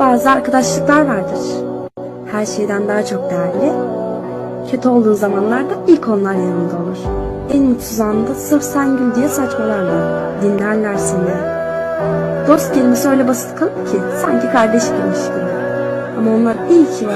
Bazı arkadaşlıklar vardır. Her şeyden daha çok değerli. Kötü olduğun zamanlarda ilk onlar yanında olur. En mutsuz anda sırf sen gül diye saçmalarlar. Dinlerler seni. Dost kelimesi öyle basit kalıp ki sanki kardeş gibiymiş gibi. Ama onlar iyi ki var.